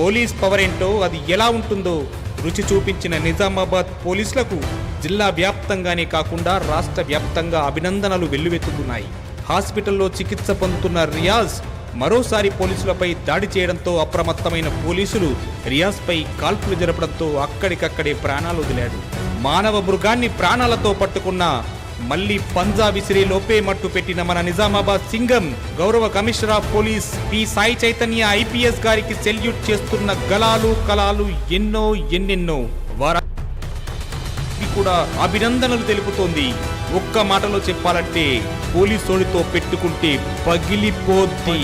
Police power ఏంటో అది ఎలా ఉంటుందో రుచి చూపించిన నిజామాబాద్ పోలీసులకు జిల్లా వ్యాప్తంగానే కాకుండా రాష్ట్ర వ్యాప్తంగా అభినందనలు వెల్లువెత్తుతున్నాయి. హాస్పిటల్లో చికిత్స పొందుతున్న రియాజ్ మరోసారి పోలీసులపై దాడి చేయడంతో అప్రమత్తమైన పోలీసులు రియాజ్పై కాల్పులు జరపడంతో అక్కడికక్కడే ప్రాణాలు వదిలాడు. మానవ మృగాన్ని ప్రాణాలతో పట్టుకున్న మళ్ళీ పంజా విసిరి లోపే మట్టు పెట్టిన మన నిజామాబాద్ సింగం గౌరవ commissioner of police P. Sai Chaitanya IPS గారికి సెల్యూట్ చేస్తున్న గలాలు కలాలు ఎన్నో ఎన్నెన్నో. వారా కూడా అభినందనలు తెలుపుతోంది. ఒక్క మాటలో చెప్పాలంటే పోలీసోడితో పెట్టుకుంటే పగిలిపోద్ది.